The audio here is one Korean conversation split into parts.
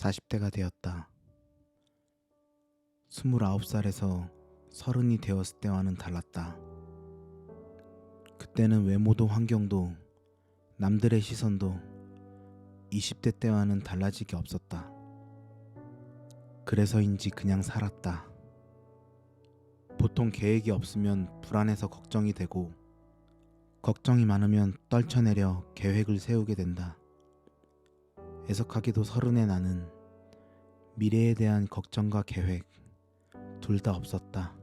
40대가 되었다. 29살에서 서른이 되었을 때와는 달랐다. 그때는 외모도 환경도 남들의 시선도 20대 때와는 달라지게 없었다. 그래서인지 그냥 살았다. 보통 계획이 없으면 불안해서 걱정이 되고 걱정이 많으면 떨쳐내려 계획을 세우게 된다. 애석하게도 서른의 나는 미래에 대한 걱정과 계획 둘 다 없었다.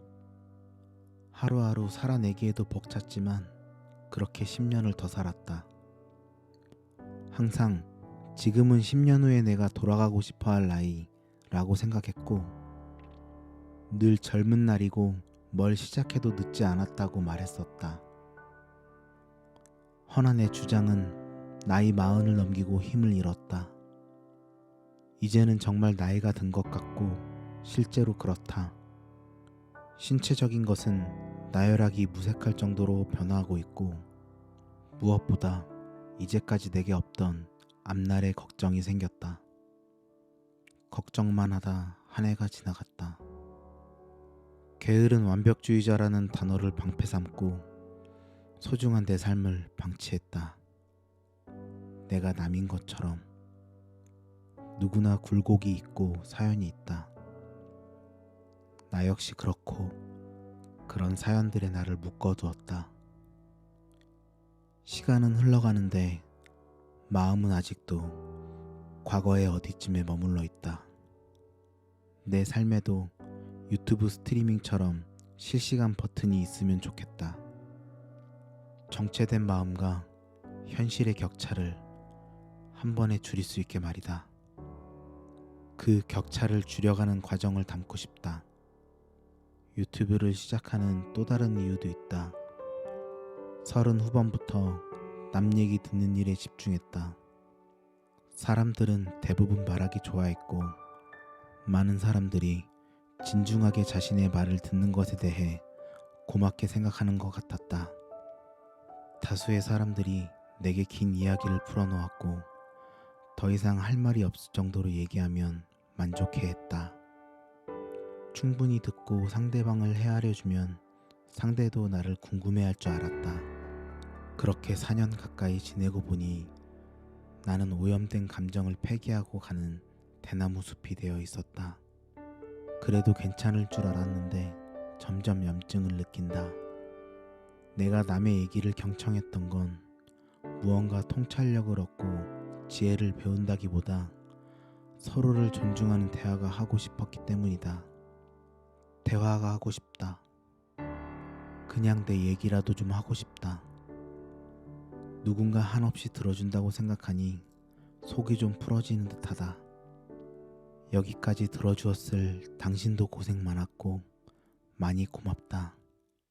하루하루 살아내기에도 벅찼지만 그렇게 10년을 더 살았다. 항상 지금은 10년 후에 내가 돌아가고 싶어 할 나이라고 생각했고 늘 젊은 날이고 뭘 시작해도 늦지 않았다고 말했었다. 내 주장은 나이 마흔을 넘기고 힘을 잃었다. 이제는 정말 나이가 든 것 같고 실제로 그렇다. 신체적인 것은 나열하기 무색할 정도로 변화하고 있고 무엇보다 이제까지 내게 없던 앞날의 걱정이 생겼다. 걱정만 하다 한 해가 지나갔다. 게으른 완벽주의자라는 단어를 방패 삼고 소중한 내 삶을 방치했다. 내가 남인 것처럼 누구나 굴곡이 있고 사연이 있다. 나 역시 그렇고 그런 사연들의 나를 묶어두었다. 시간은 흘러가는데 마음은 아직도 과거의 어디쯤에 머물러 있다. 내 삶에도 유튜브 스트리밍처럼 실시간 버튼이 있으면 좋겠다. 정체된 마음과 현실의 격차를 한 번에 줄일 수 있게 말이다. 그 격차를 줄여가는 과정을 담고 싶다. 유튜브를 시작하는 또 다른 이유도 있다. 서른 후반부터 남 얘기 듣는 일에 집중했다. 사람들은 대부분 말하기 좋아했고, 많은 사람들이 진중하게 자신의 말을 듣는 것에 대해 고맙게 생각하는 것 같았다. 다수의 사람들이 내게 긴 이야기를 풀어놓았고, 더 이상 할 말이 없을 정도로 얘기하면 만족해 했다. 충분히 듣고 상대방을 헤아려주면 상대도 나를 궁금해할 줄 알았다. 그렇게 4년 가까이 지내고 보니 나는 오염된 감정을 폐기하고 가는 대나무 숲이 되어 있었다. 그래도 괜찮을 줄 알았는데 점점 염증을 느낀다. 내가 남의 얘기를 경청했던 건 무언가 통찰력을 얻고 지혜를 배운다기보다 서로를 존중하는 대화가 하고 싶었기 때문이다. 대화가 하고 싶다. 그냥 내 얘기라도 좀 하고 싶다. 누군가 한없이 들어준다고 생각하니 속이 좀 풀어지는 듯하다. 여기까지 들어주었을 당신도 고생 많았고 많이 고맙다.